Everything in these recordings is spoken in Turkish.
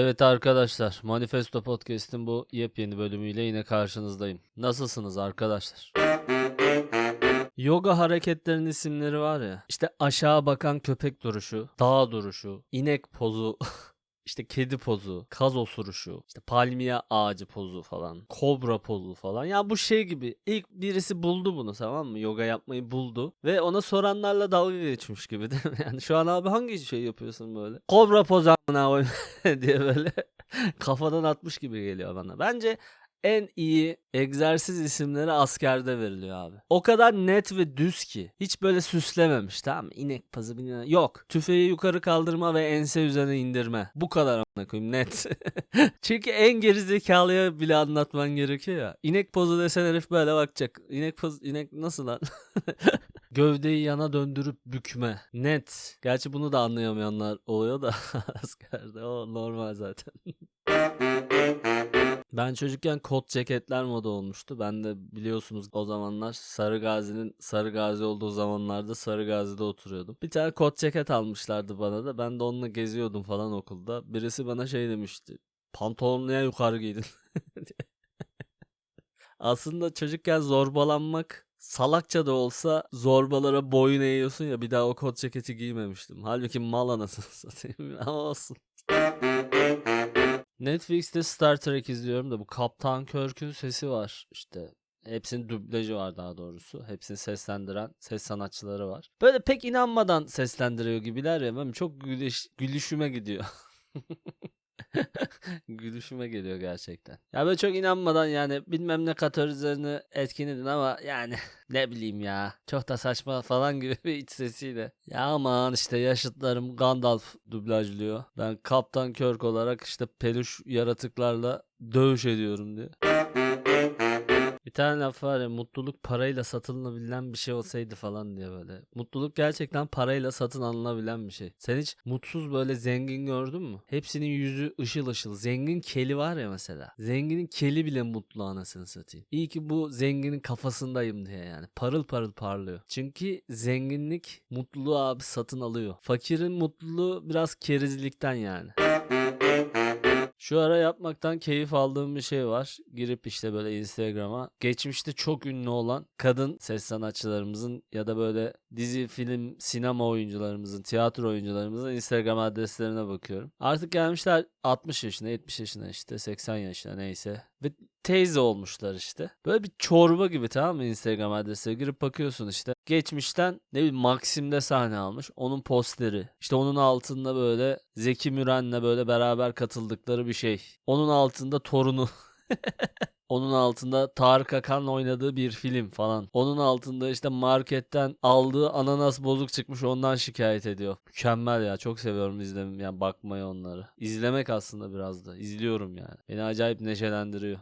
Evet arkadaşlar, Manifesto Podcast'in bu yepyeni bölümüyle yine karşınızdayım. Nasılsınız arkadaşlar? Yoga hareketlerinin isimleri var ya. İşte aşağı bakan köpek duruşu, dağ duruşu, inek pozu, işte kedi pozu, kaz osuruşu, işte palmiye ağacı pozu falan, kobra pozu falan. Ya bu şey gibi. İlk birisi buldu bunu tamam mı? Yoga yapmayı buldu ve ona soranlarla dalga geçmiş gibi değil mi? Yani şu an abi hangi şey yapıyorsun böyle? Kobra pozu amına diye böyle kafadan atmış gibi geliyor bana. Bence en iyi egzersiz isimleri askerde veriliyor abi. O kadar net ve düz ki. Hiç böyle süslememiş tamam mı? İnek pazı bilmem. Yok. Tüfeği yukarı kaldırma ve ense üzerine indirme. Bu kadar amına koyayım net. Çünkü en gerizekalıya bile anlatman gerekiyor ya. İnek pozu desen herif böyle bakacak. İnek pozu, inek nasıl lan? Gövdeyi yana döndürüp bükme. Net. Gerçi bunu da anlayamayanlar oluyor da askerde. O normal zaten. Ben çocukken kot ceketler moda olmuştu. Ben de biliyorsunuz o zamanlar Sarı Gazi'nin Sarı Gazi olduğu zamanlarda Sarı Gazi'de oturuyordum. Bir tane kot ceket almışlardı bana da. Ben de onunla geziyordum falan okulda. Birisi bana şey demişti. Pantolonu niye yukarı giydin? Aslında çocukken zorbalanmak salakça da olsa zorbalara boyun eğiyorsun ya bir daha o kot ceketi giymemiştim. Halbuki mal anasını satayım ama olsun. Netflix'te Star Trek izliyorum da bu Kaptan Kirk'ün sesi var işte. Hepsinin dublajı var daha doğrusu. Hepsini seslendiren ses sanatçıları var. Böyle pek inanmadan seslendiriyor gibiler ya. Benim çok gülüş, gülüşüme gidiyor. Gülüşüme geliyor gerçekten. Ya böyle çok inanmadan yani bilmem ne kategorizlerini etkinledin ama yani ne bileyim ya. Çok da saçma falan gibi bir iç sesiyle. Ya aman işte yaşıtlarım Gandalf dublajlıyor. Ben Kaptan Kirk olarak işte peluş yaratıklarla dövüş ediyorum diye. Bir tane laf var ya mutluluk parayla satın alınabilen bir şey olsaydı falan diye böyle. Mutluluk gerçekten parayla satın alınabilen bir şey. Sen hiç mutsuz böyle zengin gördün mü? Hepsinin yüzü ışıl ışıl. Zengin keli var ya mesela. Zenginin keli bile mutlu anasını satayım. İyi ki bu zenginin kafasındayım diye yani. Parıl parıl parlıyor. Çünkü zenginlik mutluluğu abi satın alıyor. Fakirin mutluluğu biraz kerizlikten yani. Şu ara yapmaktan keyif aldığım bir şey var. Girip işte böyle Instagram'a geçmişte çok ünlü olan kadın ses sanatçılarımızın ya da böyle dizi, film, sinema oyuncularımızın, tiyatro oyuncularımızın Instagram adreslerine bakıyorum. Artık gelmişler 60 yaşına, 70 yaşına işte 80 yaşına neyse. Ve teyze olmuşlar işte. Böyle bir çorba gibi tamam mı Instagram adresine girip bakıyorsun işte. Geçmişten ne bileyim Maxim'de sahne almış. Onun posteri. İşte onun altında böyle Zeki Müren'le böyle beraber katıldıkları bir şey. Onun altında torunu. Onun altında Tarık Akan'la oynadığı bir film falan. Onun altında işte marketten aldığı ananas bozuk çıkmış ondan şikayet ediyor. Mükemmel ya çok seviyorum izlemem yani bakmayı onları. İzlemek aslında biraz da. İzliyorum yani. Beni acayip neşelendiriyor.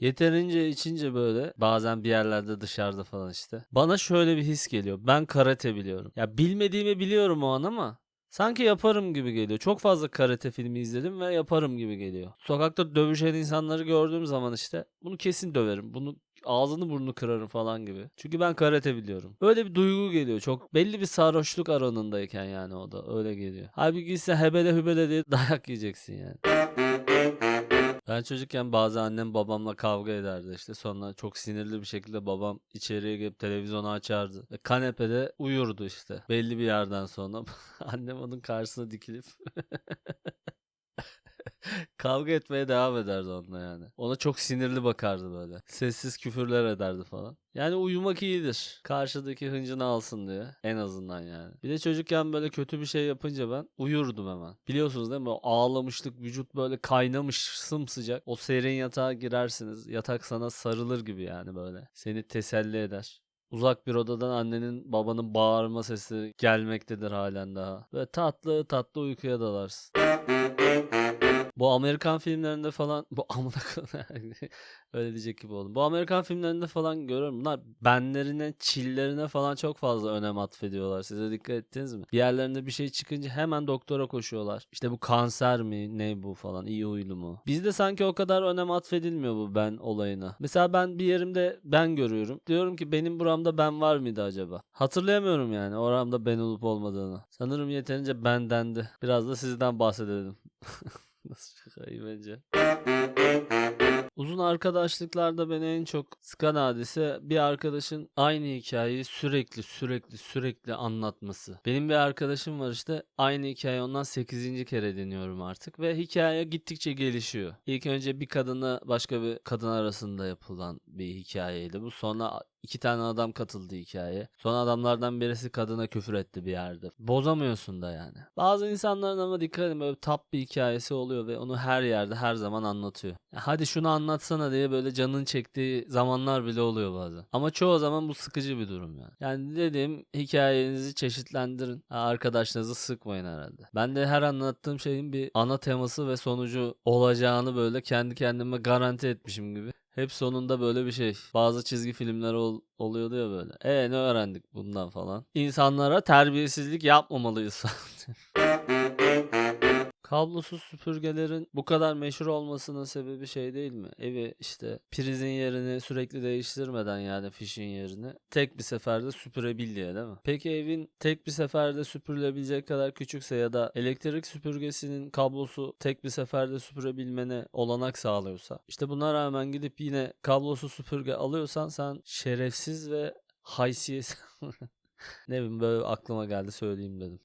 Yeterince içince böyle bazen bir yerlerde dışarıda falan işte. Bana şöyle bir his geliyor. Ben karate biliyorum. Ya bilmediğimi biliyorum o an ama Sanki yaparım gibi geliyor. Çok fazla karate filmi izledim ve yaparım gibi geliyor. Sokakta dövüşen insanları gördüğüm zaman işte bunu kesin döverim. Bunu ağzını burnunu kırarım falan gibi. Çünkü ben karate biliyorum. Böyle bir duygu geliyor. Çok belli bir sarhoşluk aranındayken yani o da öyle geliyor. Halbuki ise hebele hübele diye dayak yiyeceksin yani. Ben çocukken bazı annem babamla kavga ederdi işte. Sonra çok sinirli bir şekilde babam içeriye gelip televizyonu açardı. Ve kanepede uyurdu işte. Belli bir yerden sonra annem onun karşısına dikilip kavga etmeye devam ederdi onunla yani. Ona çok sinirli bakardı böyle. Sessiz küfürler ederdi falan. Yani uyumak iyidir. Karşıdaki hıncını alsın diye. En azından yani. Bir de çocukken böyle kötü bir şey yapınca ben uyurdum hemen. Biliyorsunuz değil mi? O ağlamışlık vücut böyle kaynamış sımsıcak. O serin yatağa girersiniz. Yatak sana sarılır gibi yani böyle. Seni teselli eder. Uzak bir odadan annenin babanın bağırma sesi gelmektedir halen daha. Ve tatlı tatlı uykuya dalarsın. Bu Amerikan filmlerinde falan bu amına öyle diyecek gibi oldum. Bu Amerikan filmlerinde falan görüyorum. Bunlar benlerine, çillerine falan çok fazla önem atfediyorlar. Size dikkat ettiniz mi? Bir yerlerinde bir şey çıkınca hemen doktora koşuyorlar. İşte bu kanser mi, ne bu falan, iyi huylu mu? Bizde sanki o kadar önem atfedilmiyor bu ben olayına. Mesela ben bir yerimde ben görüyorum. Diyorum ki benim buramda ben var mıydı acaba? Hatırlayamıyorum yani oramda ben olup olmadığını. Sanırım yeterince bendendi. Biraz da sizden bahsedelim. Nasıl şakayı bence. Uzun arkadaşlıklarda beni en çok sıkan hadise bir arkadaşın aynı hikayeyi sürekli sürekli sürekli anlatması. Benim bir arkadaşım var işte aynı hikaye ondan 8. kere dinliyorum artık ve hikaye gittikçe gelişiyor. İlk önce bir kadına başka bir kadın arasında yapılan bir hikayeydi. Bu sonra iki tane adam katıldı hikayeye. Sonra adamlardan birisi kadına küfür etti bir yerde. Bozamıyorsun da yani. Bazı insanların ama dikkat edin böyle tap bir hikayesi oluyor ve onu her yerde her zaman anlatıyor. Ya hadi şunu anlatsana diye böyle canın çektiği zamanlar bile oluyor bazen. Ama çoğu zaman bu sıkıcı bir durum yani. Yani dediğim hikayenizi çeşitlendirin. Arkadaşlarınızı sıkmayın herhalde. Ben de her anlattığım şeyin bir ana teması ve sonucu olacağını böyle kendi kendime garanti etmişim gibi. Hep sonunda böyle bir şey. Bazı çizgi filmler ol- oluyordu ya böyle. E ne öğrendik bundan falan. İnsanlara terbiyesizlik yapmamalıyız falan. Kablosuz süpürgelerin bu kadar meşhur olmasının sebebi şey değil mi? Evi işte prizin yerini sürekli değiştirmeden yani fişin yerini tek bir seferde süpürebil diye değil mi? Peki evin tek bir seferde süpürülebilecek kadar küçükse ya da elektrik süpürgesinin kablosu tek bir seferde süpürebilmene olanak sağlıyorsa işte buna rağmen gidip yine kablosuz süpürge alıyorsan sen şerefsiz ve haysiyet ne bileyim böyle aklıma geldi söyleyeyim dedim.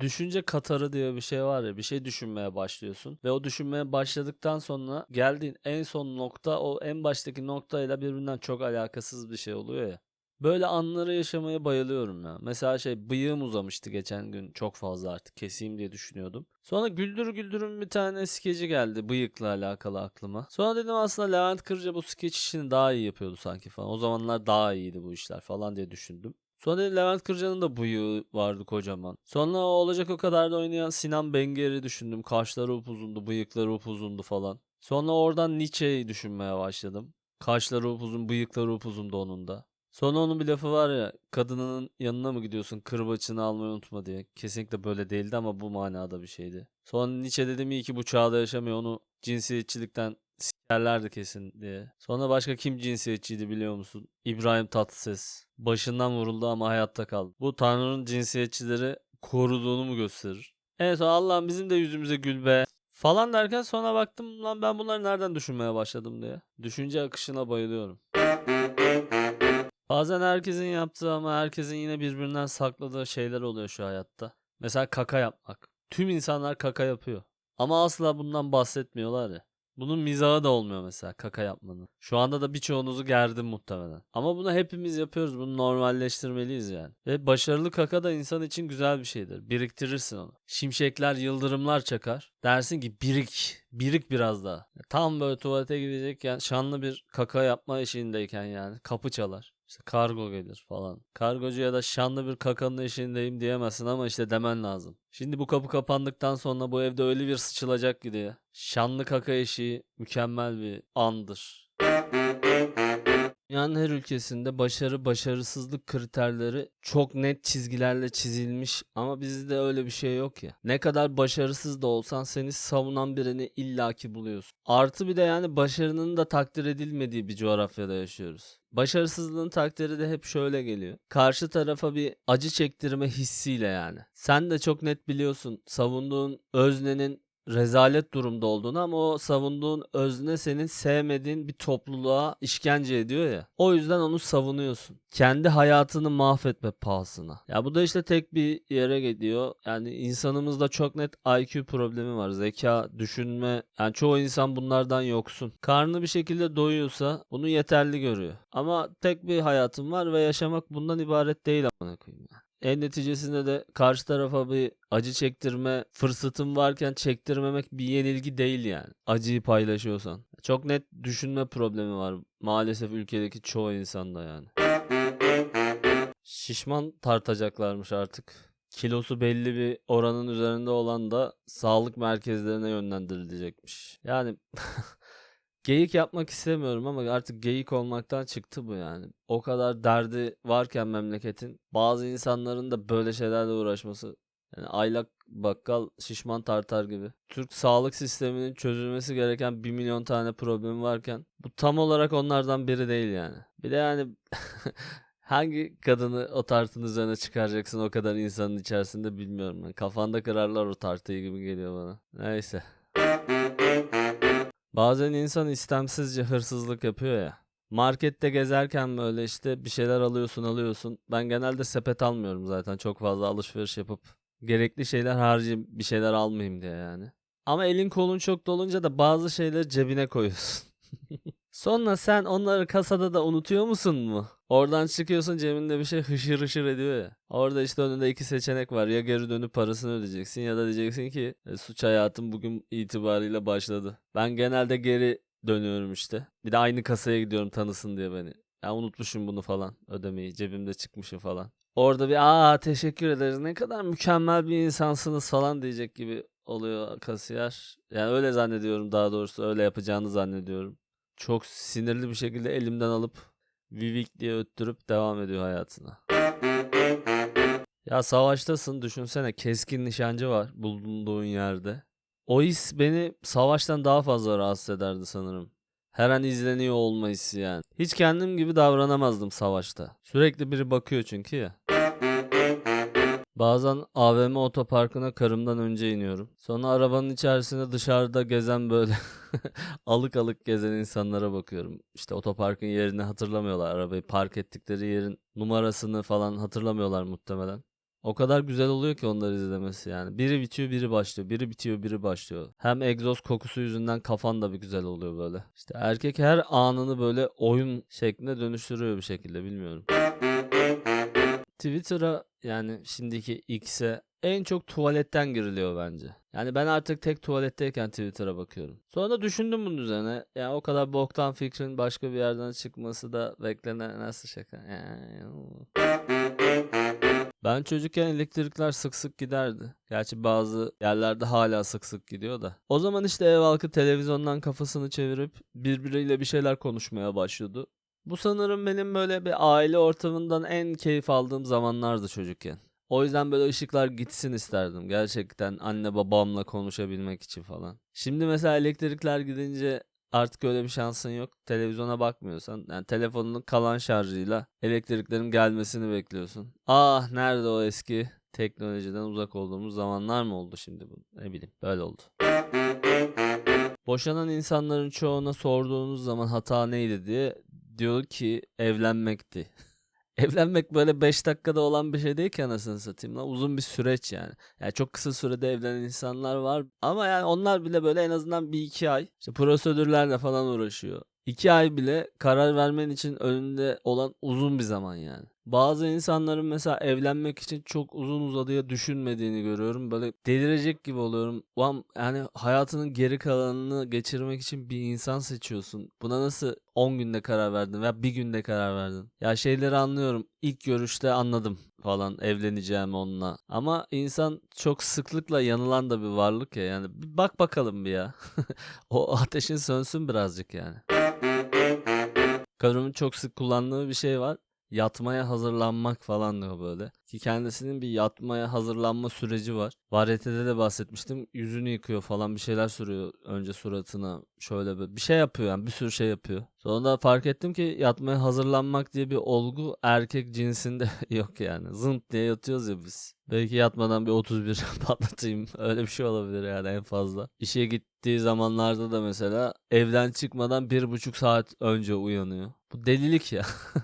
Düşünce katarı diye bir şey var ya bir şey düşünmeye başlıyorsun ve o düşünmeye başladıktan sonra geldiğin en son nokta o en baştaki noktayla birbirinden çok alakasız bir şey oluyor ya. Böyle anları yaşamaya bayılıyorum ya. Mesela şey bıyığım uzamıştı geçen gün çok fazla artık keseyim diye düşünüyordum. Sonra Güldür Güldür'ün bir tane skeci geldi bıyıkla alakalı aklıma. Sonra dedim aslında Levent Kırca bu skeç işini daha iyi yapıyordu sanki falan. O zamanlar daha iyiydi bu işler falan diye düşündüm. Sonra Levent Kırca'nın da bıyığı vardı kocaman. Sonra olacak o kadar da oynayan Sinan Benger'i düşündüm. Kaşları upuzundu, bıyıkları upuzundu falan. Sonra oradan Nietzsche'yi düşünmeye başladım. Kaşları upuzun, bıyıkları upuzundu onun da. Sonra onun bir lafı var ya kadının yanına mı gidiyorsun kırbaçını almayı unutma diye. Kesinlikle böyle değildi ama bu manada bir şeydi. Sonra Nietzsche dedim iyi ki bu çağda yaşamıyor onu cinsiyetçilikten sikerlerdi kesin diye. Sonra başka kim cinsiyetçiydi biliyor musun? İbrahim Tatlıses. Başından vuruldu ama hayatta kaldı. Bu Tanrı'nın cinsiyetçileri koruduğunu mu gösterir? Son Allah'ım bizim de yüzümüze gül be falan derken sonra baktım lan ben bunları nereden düşünmeye başladım diye. Düşünce akışına bayılıyorum. Bazen herkesin yaptığı ama herkesin yine birbirinden sakladığı şeyler oluyor şu hayatta. Mesela kaka yapmak. Tüm insanlar kaka yapıyor. Ama asla bundan bahsetmiyorlar ya. Bunun mizahı da olmuyor mesela kaka yapmanın. Şu anda da birçoğunuzu gerdim muhtemelen. Ama bunu hepimiz yapıyoruz. Bunu normalleştirmeliyiz yani. Ve başarılı kaka da insan için güzel bir şeydir. Biriktirirsin onu. Şimşekler, yıldırımlar çakar. Dersin ki birik, birik biraz daha. Tam böyle tuvalete gidecekken şanlı bir kaka yapma eşiğindeyken yani kapı çalar. İşte kargo gelir falan. Kargocu ya da şanlı bir kakanın eşiğindeyim diyemezsin ama işte demen lazım. Şimdi bu kapı kapandıktan sonra bu evde öyle bir sıçılacak ki diye. Şanlı kaka eşiği mükemmel bir andır. Dünyanın her ülkesinde başarı başarısızlık kriterleri çok net çizgilerle çizilmiş ama bizde öyle bir şey yok ya. Ne kadar başarısız da olsan seni savunan birini illaki buluyorsun. Artı bir de yani başarının da takdir edilmediği bir coğrafyada yaşıyoruz. Başarısızlığın takdiri de hep şöyle geliyor. Karşı tarafa bir acı çektirme hissiyle yani. Sen de çok net biliyorsun savunduğun öznenin rezalet durumda olduğunu ama o savunduğun özne senin sevmediğin bir topluluğa işkence ediyor ya. O yüzden onu savunuyorsun. Kendi hayatını mahvetme pahasına. Ya bu da işte tek bir yere gidiyor. Yani insanımızda çok net IQ problemi var. Zeka, düşünme. Yani çoğu insan bunlardan yoksun. Karnı bir şekilde doyuyorsa bunu yeterli görüyor. Ama tek bir hayatım var ve yaşamak bundan ibaret değil amına koyayım ya. En neticesinde de karşı tarafa bir acı çektirme fırsatın varken çektirmemek bir yenilgi değil yani. Acıyı paylaşıyorsan. Çok net düşünme problemi var maalesef ülkedeki çoğu insanda yani. Şişman tartacaklarmış artık. kilosu belli bir oranın üzerinde olan da sağlık merkezlerine yönlendirilecekmiş. Yani geyik yapmak istemiyorum ama artık geyik olmaktan çıktı bu yani. O kadar derdi varken memleketin bazı insanların da böyle şeylerle uğraşması yani aylak bakkal şişman tartar gibi. Türk sağlık sisteminin çözülmesi gereken 1 milyon tane problemi varken bu tam olarak onlardan biri değil yani. Bir de yani hangi kadını o tartın üzerine çıkaracaksın o kadar insanın içerisinde bilmiyorum. Yani kafanda kırarlar o tartıyı gibi geliyor bana. Neyse. Bazen insan istemsizce hırsızlık yapıyor ya. Markette gezerken böyle işte bir şeyler alıyorsun alıyorsun. Ben genelde sepet almıyorum zaten çok fazla alışveriş yapıp gerekli şeyler harcayayım bir şeyler almayayım diye yani. Ama elin kolun çok dolunca da bazı şeyleri cebine koyuyorsun. Sonra sen onları kasada da unutuyor musun mu? Oradan çıkıyorsun cebinde bir şey hışır hışır ediyor ya. Orada işte önünde iki seçenek var. Ya geri dönüp parasını ödeyeceksin ya da diyeceksin ki "E, suç hayatım bugün itibariyle başladı. Ben genelde geri dönüyorum işte. Bir de aynı kasaya gidiyorum tanısın diye beni. Ya unutmuşum bunu falan ödemeyi. Cebimde çıkmışım falan. Orada bir aa teşekkür ederiz ne kadar mükemmel bir insansınız falan diyecek gibi oluyor kasiyer. Yani öyle zannediyorum daha doğrusu öyle yapacağını zannediyorum. Çok sinirli bir şekilde elimden alıp Vivik diye öttürüp devam ediyor hayatına. Ya savaştasın düşünsene keskin nişancı var bulunduğun yerde. O his beni savaştan daha fazla rahatsız ederdi sanırım. Her an izleniyor olma hissi yani. Hiç kendim gibi davranamazdım savaşta. Sürekli biri bakıyor çünkü ya. Bazen AVM otoparkına karımdan önce iniyorum. Sonra arabanın içerisinde dışarıda gezen böyle alık alık gezen insanlara bakıyorum. İşte otoparkın yerini hatırlamıyorlar. Arabayı park ettikleri yerin numarasını falan hatırlamıyorlar muhtemelen. O kadar güzel oluyor ki onları izlemesi yani. Biri bitiyor biri başlıyor. Biri bitiyor biri başlıyor. Hem egzoz kokusu yüzünden kafan da bir güzel oluyor böyle. İşte erkek her anını böyle oyun şeklinde dönüştürüyor bir şekilde bilmiyorum. Twitter'a yani şimdiki X'e en çok tuvaletten giriliyor bence. Yani ben artık tek tuvaletteyken Twitter'a bakıyorum. Sonra da düşündüm bunun üzerine. Yani o kadar boktan fikrin başka bir yerden çıkması da beklenen nasıl şaka. Ben çocukken elektrikler sık sık giderdi. Gerçi bazı yerlerde hala sık sık gidiyor da. O zaman işte ev halkı televizyondan kafasını çevirip birbiriyle bir şeyler konuşmaya başlıyordu. Bu sanırım benim böyle bir aile ortamından en keyif aldığım zamanlardı çocukken. O yüzden böyle ışıklar gitsin isterdim. Gerçekten anne babamla konuşabilmek için falan. Şimdi mesela elektrikler gidince artık öyle bir şansın yok. Televizyona bakmıyorsan yani telefonunun kalan şarjıyla elektriklerin gelmesini bekliyorsun. Ah nerede o eski teknolojiden uzak olduğumuz zamanlar mı oldu şimdi bu? Ne bileyim böyle oldu. Boşanan insanların çoğuna sorduğunuz zaman hata neydi diye diyor ki evlenmekti. Evlenmek böyle 5 dakikada olan bir şey değil ki anasını satayım lan. Uzun bir süreç yani. Yani çok kısa sürede evlenen insanlar var. Ama yani onlar bile böyle en azından bir iki ay işte prosedürlerle falan uğraşıyor. 2 ay bile karar vermen için önünde olan uzun bir zaman yani. Bazı insanların mesela evlenmek için çok uzun uzadıya düşünmediğini görüyorum. Böyle delirecek gibi oluyorum. Ulan yani hayatının geri kalanını geçirmek için bir insan seçiyorsun. Buna nasıl 10 günde karar verdin veya bir günde karar verdin? Ya şeyleri anlıyorum. İlk görüşte anladım falan evleneceğim onunla. Ama insan çok sıklıkla yanılan da bir varlık ya. Yani bak bakalım bir ya. o ateşin sönsün birazcık yani. Karımın çok sık kullandığı bir şey var. Yatmaya hazırlanmak falan diyor böyle. Ki kendisinin bir yatmaya hazırlanma süreci var. Varyete'de de bahsetmiştim. Yüzünü yıkıyor falan bir şeyler sürüyor önce suratına. Şöyle bir, bir şey yapıyor yani bir sürü şey yapıyor. Sonra da fark ettim ki yatmaya hazırlanmak diye bir olgu erkek cinsinde yok yani. Zınt diye yatıyoruz ya biz. Belki yatmadan bir 31 patlatayım. Öyle bir şey olabilir yani en fazla. İşe gittiği zamanlarda da mesela evden çıkmadan bir buçuk saat önce uyanıyor. Bu delilik ya.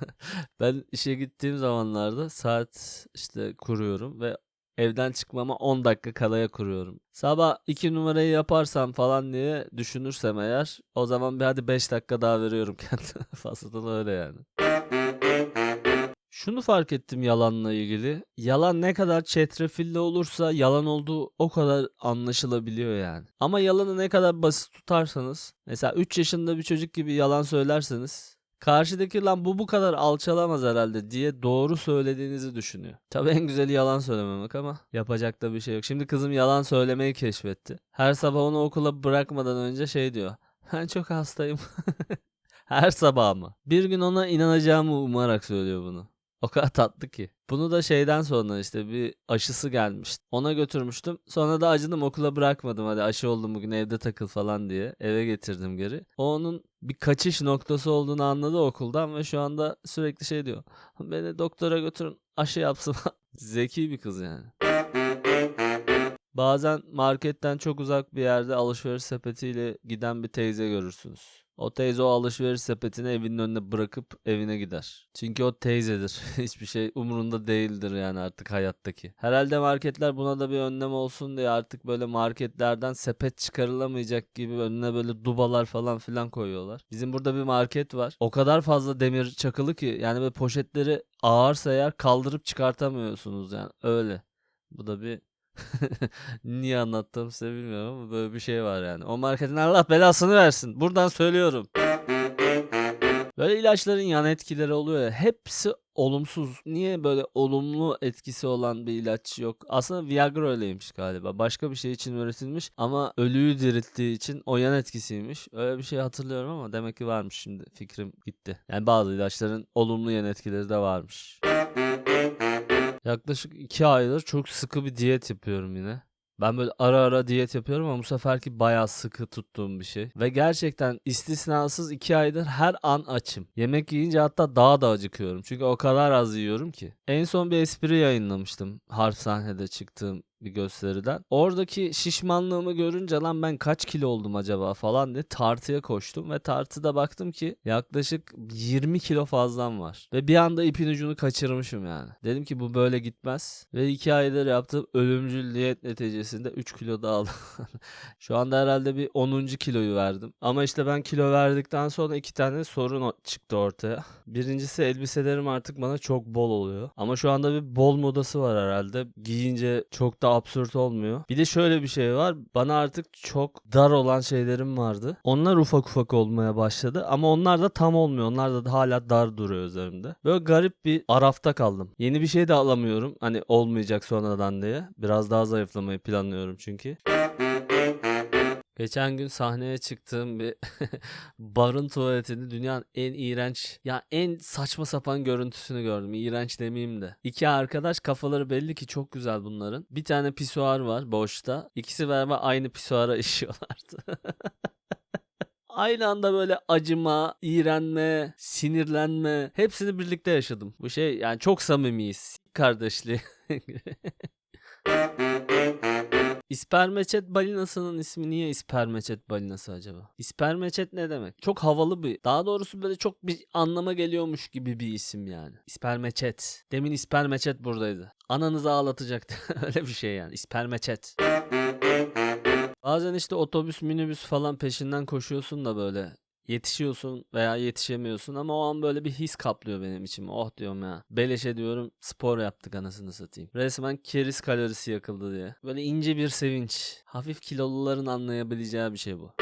ben işe gittiğim zamanlarda saat işte kuruyorum ve evden çıkmama 10 dakika kalaya kuruyorum. Sabah 2 numarayı yaparsam falan diye düşünürsem eğer o zaman bir hadi 5 dakika daha veriyorum kendime. Fazla da öyle yani. Şunu fark ettim yalanla ilgili. Yalan ne kadar çetrefilli olursa yalan olduğu o kadar anlaşılabiliyor yani. Ama yalanı ne kadar basit tutarsanız mesela 3 yaşında bir çocuk gibi yalan söylerseniz Karşıdaki lan bu bu kadar alçalamaz herhalde diye doğru söylediğinizi düşünüyor. Tabii en güzeli yalan söylememek ama yapacak da bir şey yok. Şimdi kızım yalan söylemeyi keşfetti. Her sabah onu okula bırakmadan önce şey diyor. Ben çok hastayım. Her sabah mı? Bir gün ona inanacağımı umarak söylüyor bunu. O kadar tatlı ki. Bunu da şeyden sonra işte bir aşısı gelmişti. Ona götürmüştüm. Sonra da acıdım okula bırakmadım. Hadi aşı oldum bugün evde takıl falan diye. Eve getirdim geri. O onun bir kaçış noktası olduğunu anladı okuldan ve şu anda sürekli şey diyor. Beni doktora götürün aşı yapsın. Zeki bir kız yani. Bazen marketten çok uzak bir yerde alışveriş sepetiyle giden bir teyze görürsünüz. O teyze o alışveriş sepetini evinin önüne bırakıp evine gider. Çünkü o teyzedir. Hiçbir şey umurunda değildir yani artık hayattaki. Herhalde marketler buna da bir önlem olsun diye artık böyle marketlerden sepet çıkarılamayacak gibi önüne böyle dubalar falan filan koyuyorlar. Bizim burada bir market var. O kadar fazla demir çakılı ki yani böyle poşetleri ağırsa eğer kaldırıp çıkartamıyorsunuz yani öyle. Bu da bir Niye anlattım size bilmiyorum ama böyle bir şey var yani. O marketin Allah belasını versin. Buradan söylüyorum. Böyle ilaçların yan etkileri oluyor ya. Hepsi olumsuz. Niye böyle olumlu etkisi olan bir ilaç yok? Aslında Viagra öyleymiş galiba. Başka bir şey için üretilmiş ama ölüyü dirilttiği için o yan etkisiymiş. Öyle bir şey hatırlıyorum ama demek ki varmış şimdi. Fikrim gitti. Yani bazı ilaçların olumlu yan etkileri de varmış. Yaklaşık 2 aydır çok sıkı bir diyet yapıyorum yine. Ben böyle ara ara diyet yapıyorum ama bu seferki bayağı sıkı tuttuğum bir şey. Ve gerçekten istisnasız 2 aydır her an açım. Yemek yiyince hatta daha da acıkıyorum. Çünkü o kadar az yiyorum ki. En son bir espri yayınlamıştım. Harp sahnede çıktığım bir gösteriden. Oradaki şişmanlığımı görünce lan ben kaç kilo oldum acaba falan diye tartıya koştum ve tartıda baktım ki yaklaşık 20 kilo fazlam var. Ve bir anda ipin ucunu kaçırmışım yani. Dedim ki bu böyle gitmez. Ve 2 aydır yaptığım ölümcül diyet neticesinde 3 kilo da aldım. Şu anda herhalde bir 10. kiloyu verdim. Ama işte ben kilo verdikten sonra iki tane sorun çıktı ortaya. Birincisi elbiselerim artık bana çok bol oluyor. Ama şu anda bir bol modası var herhalde. Giyince çok da absürt olmuyor. Bir de şöyle bir şey var. Bana artık çok dar olan şeylerim vardı. Onlar ufak ufak olmaya başladı. Ama onlar da tam olmuyor. Onlar da hala dar duruyor üzerimde. Böyle garip bir arafta kaldım. Yeni bir şey de alamıyorum. Hani olmayacak sonradan diye. Biraz daha zayıflamayı planlıyorum çünkü. Geçen gün sahneye çıktığım bir barın tuvaletinde dünyanın en iğrenç ya en saçma sapan görüntüsünü gördüm. İğrenç demeyeyim de. İki arkadaş kafaları belli ki çok güzel bunların. Bir tane pisuar var boşta. İkisi beraber aynı pisuara işiyorlardı. Aynı anda böyle acıma, iğrenme, sinirlenme hepsini birlikte yaşadım. Bu şey yani çok samimiyiz. Kardeşliği. İspermeçet balinasının ismi niye ispermeçet balinası acaba? İspermeçet ne demek? Çok havalı bir, daha doğrusu böyle çok bir anlama geliyormuş gibi bir isim yani. İspermeçet. Demin ispermeçet buradaydı. Ananızı ağlatacaktı. Öyle bir şey yani. İspermeçet. Bazen işte otobüs, minibüs falan peşinden koşuyorsun da böyle yetişiyorsun veya yetişemiyorsun ama o an böyle bir his kaplıyor benim içimi. Oh diyorum ya. Beleşe diyorum spor yaptık anasını satayım. Resmen keriz kalorisi yakıldı diye. Böyle ince bir sevinç. Hafif kiloluların anlayabileceği bir şey bu.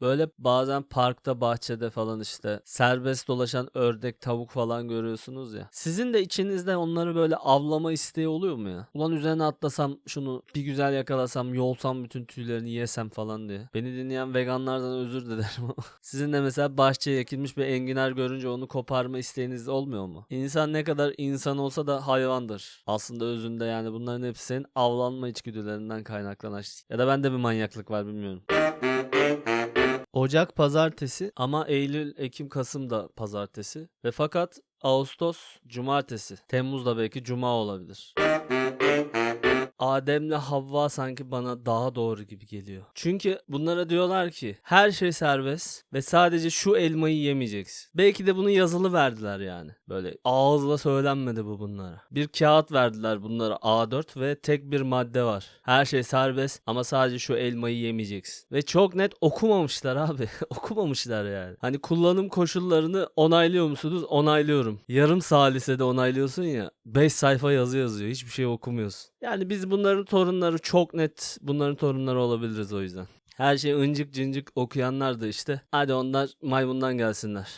Böyle bazen parkta, bahçede falan işte serbest dolaşan ördek, tavuk falan görüyorsunuz ya. Sizin de içinizde onları böyle avlama isteği oluyor mu ya? Ulan üzerine atlasam şunu bir güzel yakalasam, yolsam bütün tüylerini yesem falan diye. Beni dinleyen veganlardan özür dilerim ama. Sizin de mesela bahçeye ekilmiş bir enginar görünce onu koparma isteğiniz olmuyor mu? İnsan ne kadar insan olsa da hayvandır. Aslında özünde yani bunların hepsi senin avlanma içgüdülerinden kaynaklanan şey. Ya da bende bir manyaklık var bilmiyorum. Ocak pazartesi ama Eylül, Ekim, Kasım da pazartesi. Ve fakat Ağustos cumartesi. Temmuz da belki cuma olabilir. Adem'le Havva sanki bana daha doğru gibi geliyor. Çünkü bunlara diyorlar ki her şey serbest ve sadece şu elmayı yemeyeceksin. Belki de bunu yazılı verdiler yani. Böyle ağızla söylenmedi bu bunlara. Bir kağıt verdiler bunlara A4 ve tek bir madde var. Her şey serbest ama sadece şu elmayı yemeyeceksin. Ve çok net okumamışlar abi. okumamışlar yani. Hani kullanım koşullarını onaylıyor musunuz? Onaylıyorum. Yarım salisede onaylıyorsun ya. 5 sayfa yazı yazıyor. Hiçbir şey okumuyorsun. Yani biz bunların torunları çok net bunların torunları olabiliriz o yüzden. Her şey ıncık cıncık okuyanlar da işte. Hadi onlar maymundan gelsinler.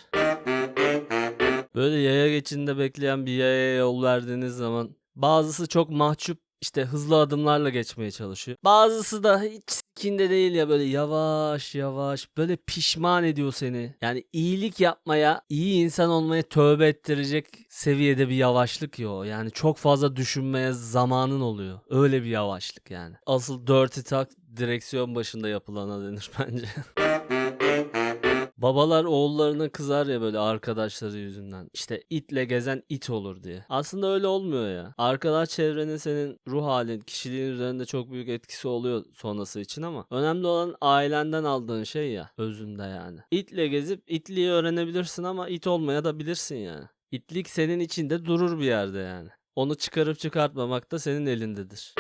Böyle yaya geçidinde bekleyen bir yayaya yol verdiğiniz zaman bazısı çok mahcup işte hızlı adımlarla geçmeye çalışıyor. Bazısı da hiç sikinde değil ya böyle yavaş yavaş böyle pişman ediyor seni. Yani iyilik yapmaya, iyi insan olmaya tövbe ettirecek seviyede bir yavaşlık ya o. Yani çok fazla düşünmeye zamanın oluyor. Öyle bir yavaşlık yani. Asıl dirty talk direksiyon başında yapılana denir bence. Babalar oğullarına kızar ya böyle arkadaşları yüzünden. İşte itle gezen it olur diye. Aslında öyle olmuyor ya. Arkadaş çevrenin senin ruh halin, kişiliğin üzerinde çok büyük etkisi oluyor sonrası için ama önemli olan ailenden aldığın şey ya özünde yani. İtle gezip itliği öğrenebilirsin ama it olmaya da bilirsin yani. İtlik senin içinde durur bir yerde yani. Onu çıkarıp çıkartmamak da senin elindedir.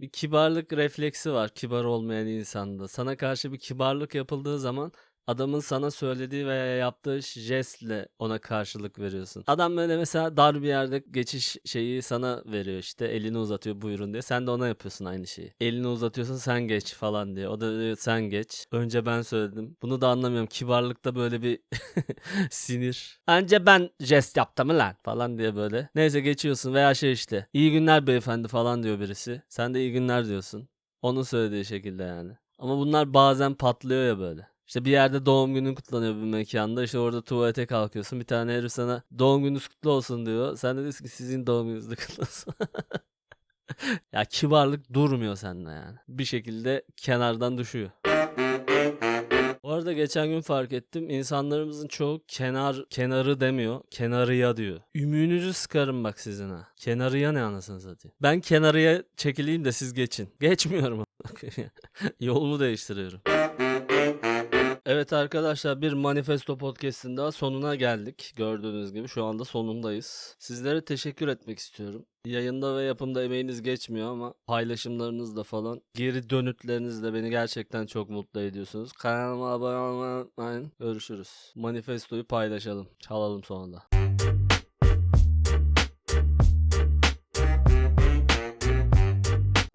Bir kibarlık refleksi var kibar olmayan insanda. Sana karşı bir kibarlık yapıldığı zaman adamın sana söylediği veya yaptığı jestle ona karşılık veriyorsun. Adam böyle mesela dar bir yerde geçiş şeyi sana veriyor işte elini uzatıyor buyurun diye. Sen de ona yapıyorsun aynı şeyi. Elini uzatıyorsun sen geç falan diye. O da diyor sen geç. Önce ben söyledim. Bunu da anlamıyorum. Kibarlıkta böyle bir sinir. Önce ben jest yaptım lan falan diye böyle. Neyse geçiyorsun veya şey işte. İyi günler beyefendi falan diyor birisi. Sen de iyi günler diyorsun. Onun söylediği şekilde yani. Ama bunlar bazen patlıyor ya böyle. İşte bir yerde doğum günün kutlanıyor bir mekanda. İşte orada tuvalete kalkıyorsun. Bir tane herif sana doğum gününüz kutlu olsun diyor. Sen de diyorsun ki sizin doğum gününüz de kutlu olsun. ya kibarlık durmuyor sende yani. Bir şekilde kenardan düşüyor. Bu arada geçen gün fark ettim. insanlarımızın çoğu kenar kenarı demiyor. Kenarıya diyor. Ümüğünüzü sıkarım bak sizin ha. Kenarıya ne anasını satayım. Ben kenarıya çekileyim de siz geçin. Geçmiyorum. Yolumu değiştiriyorum. Evet arkadaşlar bir Manifesto Podcast'in daha sonuna geldik. Gördüğünüz gibi şu anda sonundayız. Sizlere teşekkür etmek istiyorum. Yayında ve yapımda emeğiniz geçmiyor ama paylaşımlarınızla falan geri dönütlerinizle beni gerçekten çok mutlu ediyorsunuz. Kanalıma abone olmayı unutmayın. Görüşürüz. Manifestoyu paylaşalım. Çalalım sonra da.